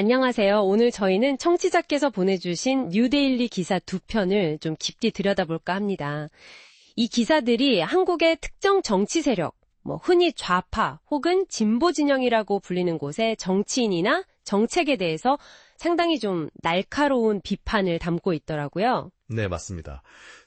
안녕하세요. 오늘 저희는 청취자께서 보내주신 뉴데일리 기사 두 편을 좀 깊게 들여다볼까 합니다. 이 기사들이 한국의 특정 정치 세력, 뭐 흔히 좌파 혹은 진보 진영이라고 불리는 곳의 정치인이나 정책에 대해서 상당히 좀 날카로운 비판을 담고 있더라고요. 네, 맞습니다.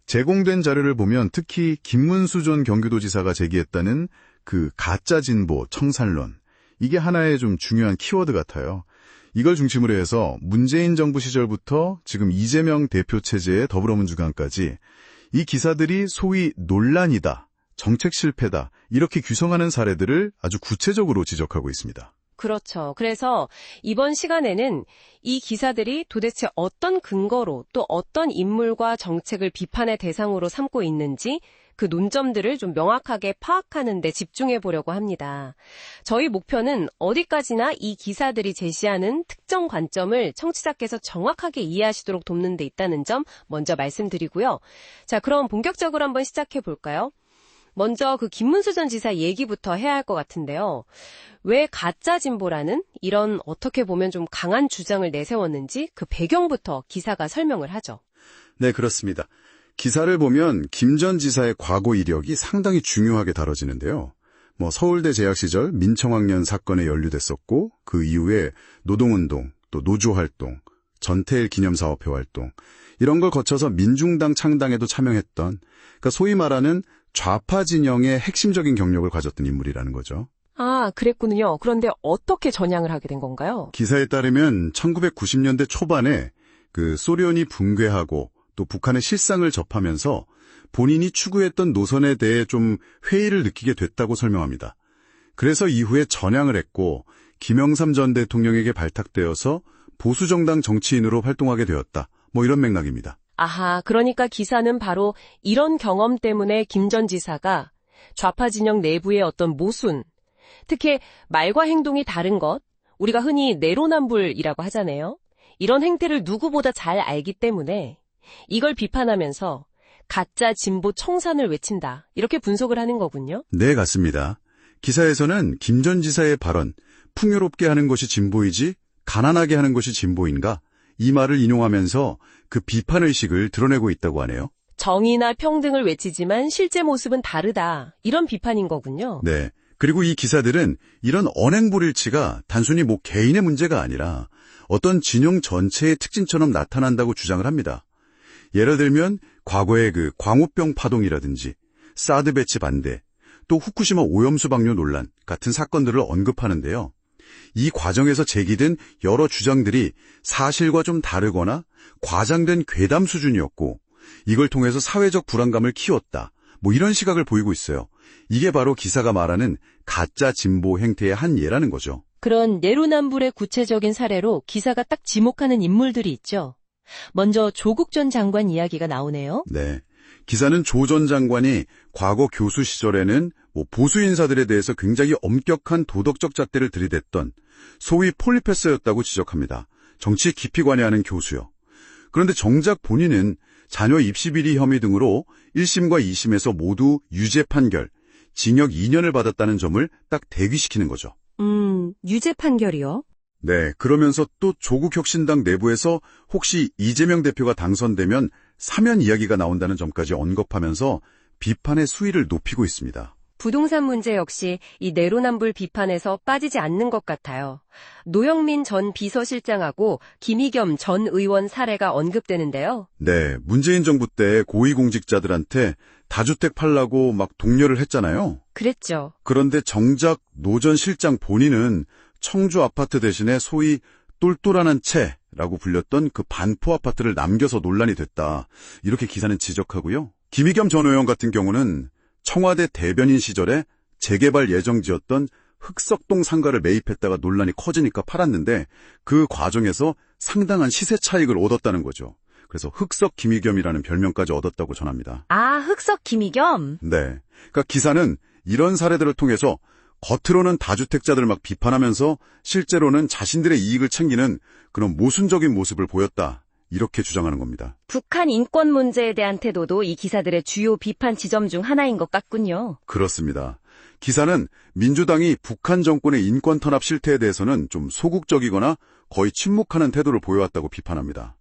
제공된 자료를 보면 특히 김문수 전 경기도지사가 제기했다는 그 가짜 진보 청산론. 이게 하나의 좀 중요한 키워드 같아요. 이걸 중심으로 해서 문재인 정부 시절부터 지금 이재명 대표 체제의 더불어민주당까지 이 기사들이 소위 논란이다, 정책 실패다 이렇게 규성하는 사례들을 아주 구체적으로 지적하고 있습니다. 그렇죠. 그래서 이번 시간에는 이 기사들이 도대체 어떤 근거로 또 어떤 인물과 정책을 비판의 대상으로 삼고 있는지 그 논점들을 좀 명확하게 파악하는 데 집중해 보려고 합니다. 저희 목표는 어디까지나 이 기사들이 제시하는 특정 관점을 청취자께서 정확하게 이해하시도록 돕는 데 있다는 점 먼저 말씀드리고요. 자, 그럼 본격적으로 한번 시작해 볼까요? 먼저 그 김문수 전 지사 얘기부터 해야 할 것 같은데요. 왜 가짜 진보라는 이런 어떻게 보면 좀 강한 주장을 내세웠는지 그 배경부터 기사가 설명을 하죠. 네, 그렇습니다. 기사를 보면 김 전 지사의 과거 이력이 상당히 중요하게 다뤄지는데요. 뭐 서울대 재학 시절 민청학년 사건에 연루됐었고 그 이후에 노동운동, 또 노조활동, 전태일 기념사업회 활동 이런 걸 거쳐서 민중당 창당에도 참여했던 그러니까 소위 말하는 좌파 진영의 핵심적인 경력을 가졌던 인물이라는 거죠. 아, 그랬군요. 그런데 어떻게 전향을 하게 된 건가요? 기사에 따르면 1990년대 초반에 그 소련이 붕괴하고 또 북한의 실상을 접하면서 본인이 추구했던 노선에 대해 좀 회의를 느끼게 됐다고 설명합니다. 그래서 이후에 전향을 했고 김영삼 전 대통령에게 발탁되어서 보수정당 정치인으로 활동하게 되었다. 뭐 이런 맥락입니다. 아하, 그러니까 기사는 바로 이런 경험 때문에 김 전 지사가 좌파 진영 내부의 어떤 모순, 특히 말과 행동이 다른 것, 우리가 흔히 내로남불이라고 하잖아요. 이런 행태를 누구보다 잘 알기 때문에 이걸 비판하면서 가짜 진보 청산을 외친다. 이렇게 분석을 하는 거군요. 네, 같습니다. 기사에서는 김 전 지사의 발언, 풍요롭게 하는 것이 진보이지 가난하게 하는 것이 진보인가? 이 말을 인용하면서 그 비판의식을 드러내고 있다고 하네요. 정의나 평등을 외치지만 실제 모습은 다르다. 이런 비판인 거군요. 네. 그리고 이 기사들은 이런 언행불일치가 단순히 뭐 개인의 문제가 아니라 어떤 진영 전체의 특징처럼 나타난다고 주장을 합니다. 예를 들면 과거의 그 광우병 파동이라든지 사드 배치 반대, 또 후쿠시마 오염수 방류 논란 같은 사건들을 언급하는데요. 이 과정에서 제기된 여러 주장들이 사실과 좀 다르거나 과장된 괴담 수준이었고 이걸 통해서 사회적 불안감을 키웠다. 뭐 이런 시각을 보이고 있어요. 이게 바로 기사가 말하는 가짜 진보 행태의 한 예라는 거죠. 그런 내로남불의 구체적인 사례로 기사가 딱 지목하는 인물들이 있죠. 먼저 조국 전 장관 이야기가 나오네요. 네. 기사는 조 전 장관이 과거 교수 시절에는 뭐 보수 인사들에 대해서 굉장히 엄격한 도덕적 잣대를 들이댔던 소위 폴리페서였다고 지적합니다. 정치에 깊이 관여하는 교수요. 그런데 정작 본인은 자녀 입시 비리 혐의 등으로 1심과 2심에서 모두 유죄 판결, 징역 2년을 받았다는 점을 딱 대비시키는 거죠. 음, 유죄 판결이요? 네, 그러면서 또 조국 혁신당 내부에서 혹시 이재명 대표가 당선되면 사면 이야기가 나온다는 점까지 언급하면서 비판의 수위를 높이고 있습니다. 부동산 문제 역시 이 내로남불 비판에서 빠지지 않는 것 같아요. 노영민 전 비서실장하고 김희겸 전 의원 사례가 언급되는데요. 네, 문재인 정부 때 고위공직자들한테 다주택 팔라고 막 독려를 했잖아요. 그랬죠. 그런데 정작 노 전 실장 본인은 청주 아파트 대신에 소위 똘똘한 채라고 불렸던 그 반포 아파트를 남겨서 논란이 됐다. 이렇게 기사는 지적하고요. 김희겸 전 의원 같은 경우는 청와대 대변인 시절에 재개발 예정지였던 흑석동 상가를 매입했다가 논란이 커지니까 팔았는데 그 과정에서 상당한 시세 차익을 얻었다는 거죠. 그래서 흑석 김희겸이라는 별명까지 얻었다고 전합니다. 아, 흑석 김희겸? 네. 그러니까 기사는 이런 사례들을 통해서 겉으로는 다주택자들을 막 비판하면서 실제로는 자신들의 이익을 챙기는 그런 모순적인 모습을 보였다. 이렇게 주장하는 겁니다. 북한 인권 문제에 대한 태도도 이 기사들의 주요 비판 지점 중 하나인 것 같군요. 그렇습니다. 기사는 민주당이 북한 정권의 인권 탄압 실태에 대해서는 좀 소극적이거나 거의 침묵하는 태도를 보여왔다고 비판합니다.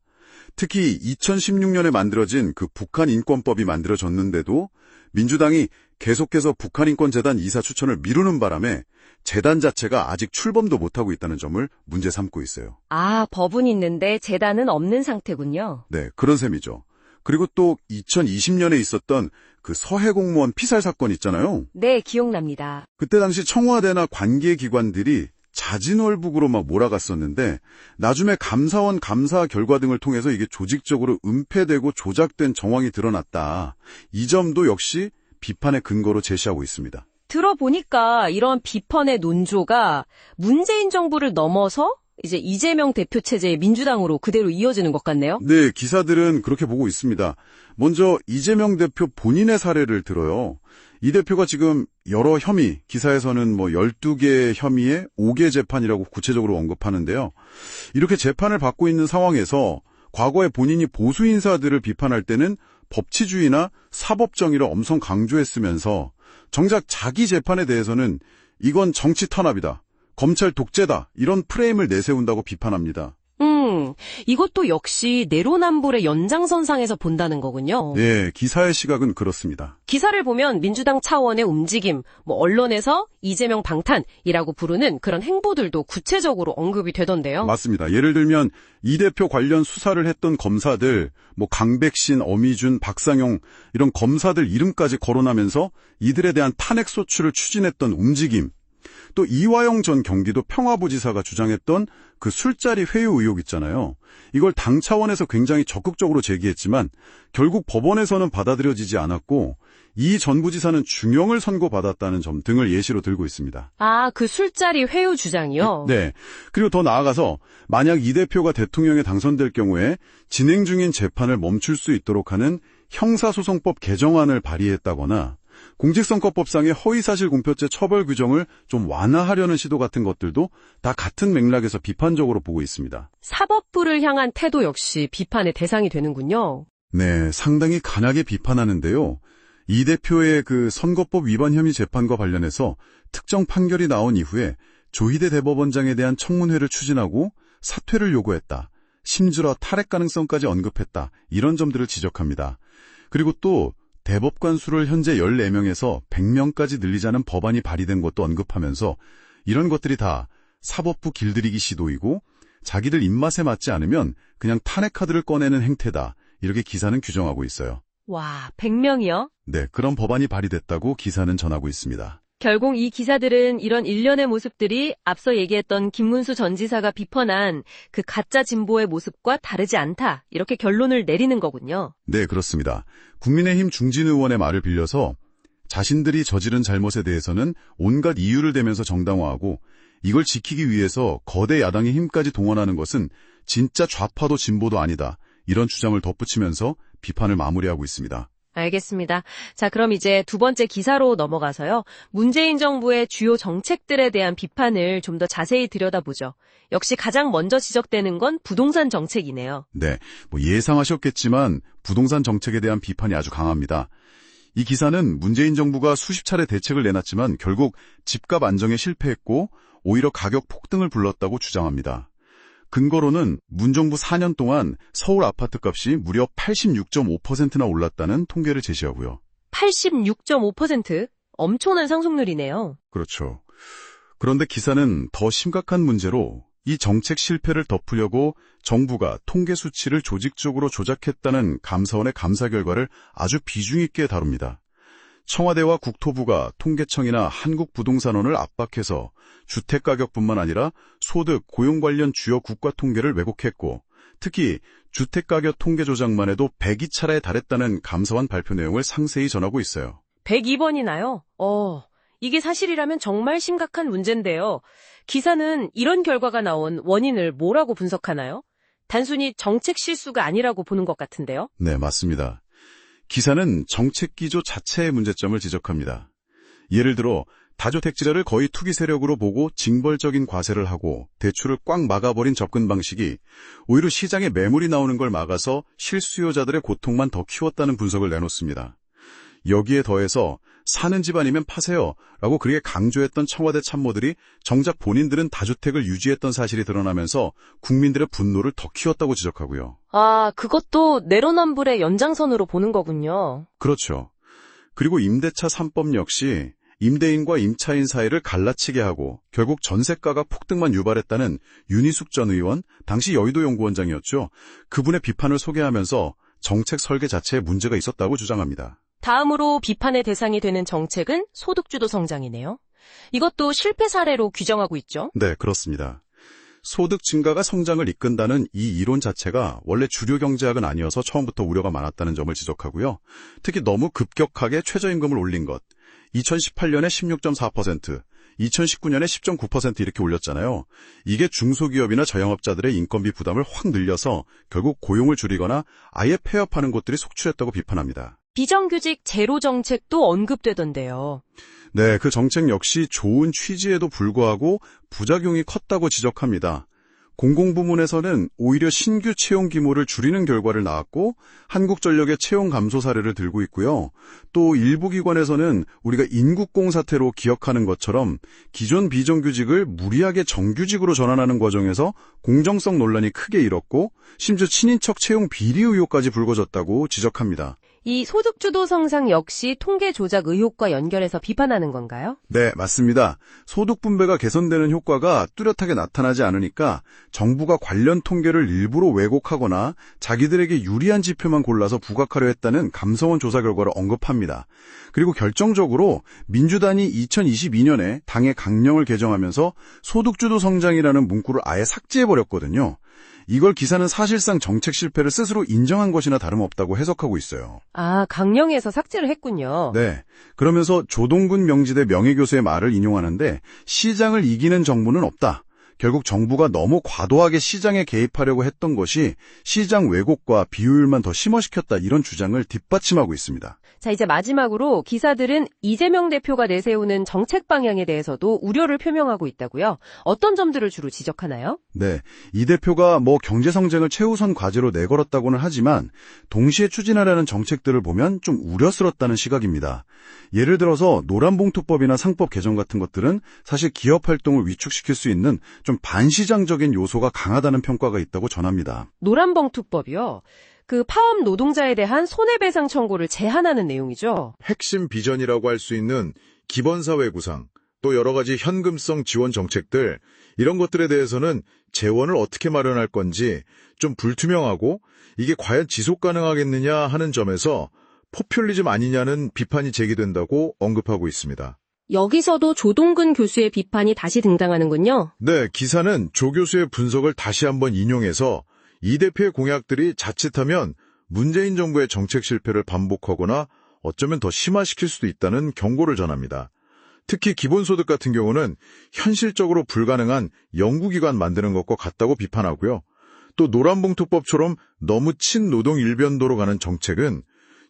특히 2016년에 만들어진 그 북한 인권법이 만들어졌는데도 민주당이 계속해서 북한인권재단 이사 추천을 미루는 바람에 재단 자체가 아직 출범도 못하고 있다는 점을 문제 삼고 있어요. 아, 법은 있는데 재단은 없는 상태군요. 네, 그런 셈이죠. 그리고 또 2020년에 있었던 그 서해 공무원 피살 사건 있잖아요. 네, 기억납니다. 그때 당시 청와대나 관계 기관들이 자진월북으로 막 몰아갔었는데 나중에 감사원 감사 결과 등을 통해서 이게 조직적으로 은폐되고 조작된 정황이 드러났다. 이 점도 역시 비판의 근거로 제시하고 있습니다. 들어보니까 이런 비판의 논조가 문재인 정부를 넘어서 이제 이재명 대표 체제의 민주당으로 그대로 이어지는 것 같네요. 네, 기사들은 그렇게 보고 있습니다. 먼저 이재명 대표 본인의 사례를 들어요. 이 대표가 지금 여러 혐의, 기사에서는 뭐 12개 혐의에 5개 재판이라고 구체적으로 언급하는데요. 이렇게 재판을 받고 있는 상황에서 과거에 본인이 보수 인사들을 비판할 때는 법치주의나 사법정의를 엄청 강조했으면서 정작 자기 재판에 대해서는 이건 정치 탄압이다. 검찰 독재다. 이런 프레임을 내세운다고 비판합니다. 음, 이것도 역시 내로남불의 연장선상에서 본다는 거군요. 네, 기사의 시각은 그렇습니다. 기사를 보면 민주당 차원의 움직임, 뭐 언론에서 이재명 방탄이라고 부르는 그런 행보들도 구체적으로 언급이 되던데요. 맞습니다. 예를 들면 이 대표 관련 수사를 했던 검사들, 뭐 강백신, 어미준, 박상용 이런 검사들 이름까지 거론하면서 이들에 대한 탄핵 소추를 추진했던 움직임, 또 이화영 전 경기도 평화부지사가 주장했던 그 술자리 회유 의혹 있잖아요. 이걸 당 차원에서 굉장히 적극적으로 제기했지만 결국 법원에서는 받아들여지지 않았고 이 전 부지사는 중형을 선고받았다는 점 등을 예시로 들고 있습니다. 아, 그 술자리 회유 주장이요? 네. 그리고 더 나아가서 만약 이 대표가 대통령에 당선될 경우에 진행 중인 재판을 멈출 수 있도록 하는 형사소송법 개정안을 발의했다거나 공직선거법상의 허위사실 공표죄 처벌 규정을 좀 완화하려는 시도 같은 것들도 다 같은 맥락에서 비판적으로 보고 있습니다. 사법부를 향한 태도 역시 비판의 대상이 되는군요. 네, 상당히 간하게 비판하는데요. 이 대표의 그 선거법 위반 혐의 재판과 관련해서 특정 판결이 나온 이후에 조희대 대법원장에 대한 청문회를 추진하고 사퇴를 요구했다. 심지어 탈핵 가능성까지 언급했다. 이런 점들을 지적합니다. 그리고 또 대법관 수를 현재 14명에서 100명까지 늘리자는 법안이 발의된 것도 언급하면서 이런 것들이 다 사법부 길들이기 시도이고 자기들 입맛에 맞지 않으면 그냥 탄핵 카드를 꺼내는 행태다. 이렇게 기사는 규정하고 있어요. 와, 100명이요? 네, 그런 법안이 발의됐다고 기사는 전하고 있습니다. 결국 이 기사들은 이런 일련의 모습들이 앞서 얘기했던 김문수 전 지사가 비판한 그 가짜 진보의 모습과 다르지 않다. 이렇게 결론을 내리는 거군요. 네, 그렇습니다. 국민의힘 중진 의원의 말을 빌려서 자신들이 저지른 잘못에 대해서는 온갖 이유를 대면서 정당화하고 이걸 지키기 위해서 거대 야당의 힘까지 동원하는 것은 진짜 좌파도 진보도 아니다. 이런 주장을 덧붙이면서 비판을 마무리하고 있습니다. 알겠습니다. 자, 그럼 이제 두 번째 기사로 넘어가서요. 문재인 정부의 주요 정책들에 대한 비판을 좀 더 자세히 들여다보죠. 역시 가장 먼저 지적되는 건 부동산 정책이네요. 네, 뭐 예상하셨겠지만 부동산 정책에 대한 비판이 아주 강합니다. 이 기사는 문재인 정부가 수십 차례 대책을 내놨지만 결국 집값 안정에 실패했고 오히려 가격 폭등을 불렀다고 주장합니다. 근거로는 문정부 4년 동안 서울 아파트값이 무려 86.5%나 올랐다는 통계를 제시하고요. 86.5% 엄청난 상승률이네요. 그렇죠. 그런데 기사는 더 심각한 문제로 이 정책 실패를 덮으려고 정부가 통계 수치를 조직적으로 조작했다는 감사원의 감사 결과를 아주 비중 있게 다룹니다. 청와대와 국토부가 통계청이나 한국부동산원을 압박해서 주택가격뿐만 아니라 소득, 고용 관련 주요 국가 통계를 왜곡했고 특히 주택가격 통계 조작만 해도 102차례에 달했다는 감사원 발표 내용을 상세히 전하고 있어요. 102번이나요? 어, 이게 사실이라면 정말 심각한 문제인데요. 기사는 이런 결과가 나온 원인을 뭐라고 분석하나요? 단순히 정책 실수가 아니라고 보는 것 같은데요. 네, 맞습니다. 기사는 정책 기조 자체의 문제점을 지적합니다. 예를 들어 다주택지라를 거의 투기 세력으로 보고 징벌적인 과세를 하고 대출을 꽉 막아버린 접근 방식이 오히려 시장에 매물이 나오는 걸 막아서 실수요자들의 고통만 더 키웠다는 분석을 내놓습니다. 여기에 더해서 사는 집 아니면 파세요. 라고 그렇게 강조했던 청와대 참모들이 정작 본인들은 다주택을 유지했던 사실이 드러나면서 국민들의 분노를 더 키웠다고 지적하고요. 아, 그것도 내로남불의 연장선으로 보는 거군요. 그렇죠. 그리고 임대차 3법 역시 임대인과 임차인 사이를 갈라치게 하고 결국 전세가가 폭등만 유발했다는 윤희숙 전 의원, 당시 여의도 연구원장이었죠. 그분의 비판을 소개하면서 정책 설계 자체에 문제가 있었다고 주장합니다. 다음으로 비판의 대상이 되는 정책은 소득주도 성장이네요. 이것도 실패 사례로 규정하고 있죠. 네, 그렇습니다. 소득 증가가 성장을 이끈다는 이 이론 자체가 원래 주류 경제학은 아니어서 처음부터 우려가 많았다는 점을 지적하고요. 특히 너무 급격하게 최저임금을 올린 것. 2018년에 16.4%, 2019년에 10.9% 이렇게 올렸잖아요. 이게 중소기업이나 저영업자들의 인건비 부담을 확 늘려서 결국 고용을 줄이거나 아예 폐업하는 곳들이 속출했다고 비판합니다. 비정규직 제로 정책도 언급되던데요. 네, 그 정책 역시 좋은 취지에도 불구하고 부작용이 컸다고 지적합니다. 공공부문에서는 오히려 신규 채용 규모를 줄이는 결과를 낳았고 한국전력의 채용 감소 사례를 들고 있고요. 또 일부 기관에서는 우리가 인국공 사태로 기억하는 것처럼 기존 비정규직을 무리하게 정규직으로 전환하는 과정에서 공정성 논란이 크게 일었고 심지어 친인척 채용 비리 의혹까지 불거졌다고 지적합니다. 이 소득주도 성장 역시 통계 조작 의혹과 연결해서 비판하는 건가요? 네, 맞습니다. 소득 분배가 개선되는 효과가 뚜렷하게 나타나지 않으니까 정부가 관련 통계를 일부러 왜곡하거나 자기들에게 유리한 지표만 골라서 부각하려 했다는 감성원 조사 결과를 언급합니다. 그리고 결정적으로 민주당이 2022년에 당의 강령을 개정하면서 소득주도 성장이라는 문구를 아예 삭제해버렸거든요. 이걸 기사는 사실상 정책 실패를 스스로 인정한 것이나 다름없다고 해석하고 있어요. 아, 강령에서 삭제를 했군요. 네. 그러면서 조동근 명지대 명예교수의 말을 인용하는데 시장을 이기는 정부는 없다. 결국 정부가 너무 과도하게 시장에 개입하려고 했던 것이 시장 왜곡과 비효율만 더 심화시켰다 이런 주장을 뒷받침하고 있습니다. 자, 이제 마지막으로 기사들은 이재명 대표가 내세우는 정책 방향에 대해서도 우려를 표명하고 있다고요. 어떤 점들을 주로 지적하나요? 네. 이 대표가 뭐 경제 성장을 최우선 과제로 내걸었다고는 하지만 동시에 추진하려는 정책들을 보면 좀 우려스럽다는 시각입니다. 예를 들어서 노란봉투법이나 상법 개정 같은 것들은 사실 기업 활동을 위축시킬 수 있는 좀 반시장적인 요소가 강하다는 평가가 있다고 전합니다. 노란봉투법이요. 그 파업 노동자에 대한 손해배상 청구를 제한하는 내용이죠. 핵심 비전이라고 할 수 있는 기본사회 구상, 또 여러 가지 현금성 지원 정책들, 이런 것들에 대해서는 재원을 어떻게 마련할 건지 좀 불투명하고 이게 과연 지속 가능하겠느냐 하는 점에서 포퓰리즘 아니냐는 비판이 제기된다고 언급하고 있습니다. 여기서도 조동근 교수의 비판이 다시 등장하는군요. 네, 기사는 조 교수의 분석을 다시 한번 인용해서 이 대표의 공약들이 자칫하면 문재인 정부의 정책 실패를 반복하거나 어쩌면 더 심화시킬 수도 있다는 경고를 전합니다. 특히 기본소득 같은 경우는 현실적으로 불가능한 연구기관 만드는 것과 같다고 비판하고요. 또 노란봉투법처럼 너무 친노동 일변도로 가는 정책은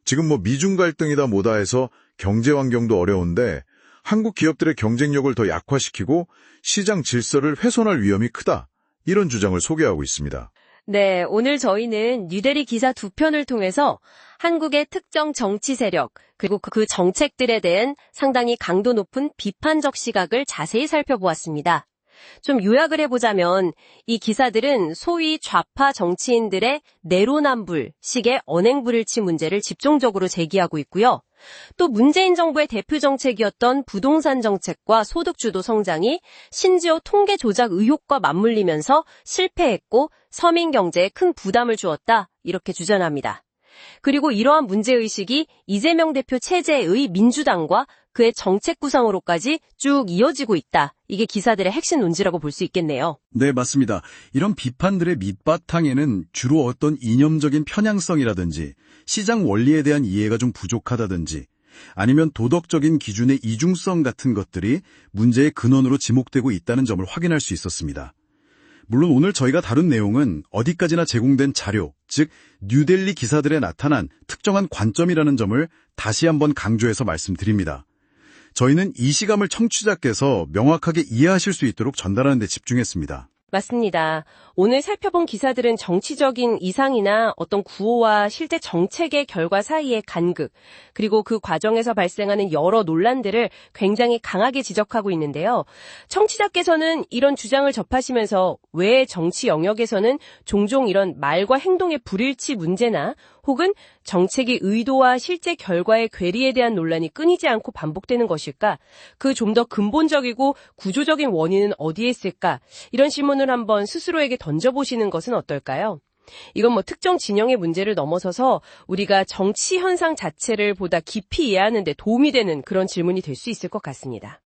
지금 뭐 미중 갈등이다 뭐다 해서 경제 환경도 어려운데 한국 기업들의 경쟁력을 더 약화시키고 시장 질서를 훼손할 위험이 크다. 이런 주장을 소개하고 있습니다. 네, 오늘 저희는 뉴데리 기사 두 편을 통해서 한국의 특정 정치 세력, 그리고 그 정책들에 대한 상당히 강도 높은 비판적 시각을 자세히 살펴보았습니다. 좀 요약을 해보자면 이 기사들은 소위 좌파 정치인들의 내로남불, 식의 언행불일치 문제를 집중적으로 제기하고 있고요. 또 문재인 정부의 대표 정책이었던 부동산 정책과 소득주도 성장이 심지어 통계 조작 의혹과 맞물리면서 실패했고 서민 경제에 큰 부담을 주었다 이렇게 주장합니다. 그리고 이러한 문제의식이 이재명 대표 체제의 민주당과 그의 정책 구상으로까지 쭉 이어지고 있다. 이게 기사들의 핵심 논지라고 볼 수 있겠네요. 네, 맞습니다. 이런 비판들의 밑바탕에는 주로 어떤 이념적인 편향성이라든지 시장 원리에 대한 이해가 좀 부족하다든지 아니면 도덕적인 기준의 이중성 같은 것들이 문제의 근원으로 지목되고 있다는 점을 확인할 수 있었습니다. 물론 오늘 저희가 다룬 내용은 어디까지나 제공된 자료, 즉 뉴델리 기사들에 나타난 특정한 관점이라는 점을 다시 한번 강조해서 말씀드립니다. 저희는 이 시감을 청취자께서 명확하게 이해하실 수 있도록 전달하는 데 집중했습니다. 맞습니다. 오늘 살펴본 기사들은 정치적인 이상이나 어떤 구호와 실제 정책의 결과 사이의 간극, 그리고 그 과정에서 발생하는 여러 논란들을 굉장히 강하게 지적하고 있는데요. 청취자께서는 이런 주장을 접하시면서 왜 정치 영역에서는 종종 이런 말과 행동의 불일치 문제나 혹은 정책의 의도와 실제 결과의 괴리에 대한 논란이 끊이지 않고 반복되는 것일까? 그 좀 더 근본적이고 구조적인 원인은 어디에 있을까? 이런 질문을 한번 스스로에게 던져보시는 것은 어떨까요? 이건 뭐 특정 진영의 문제를 넘어서서 우리가 정치 현상 자체를 보다 깊이 이해하는 데 도움이 되는 그런 질문이 될 수 있을 것 같습니다.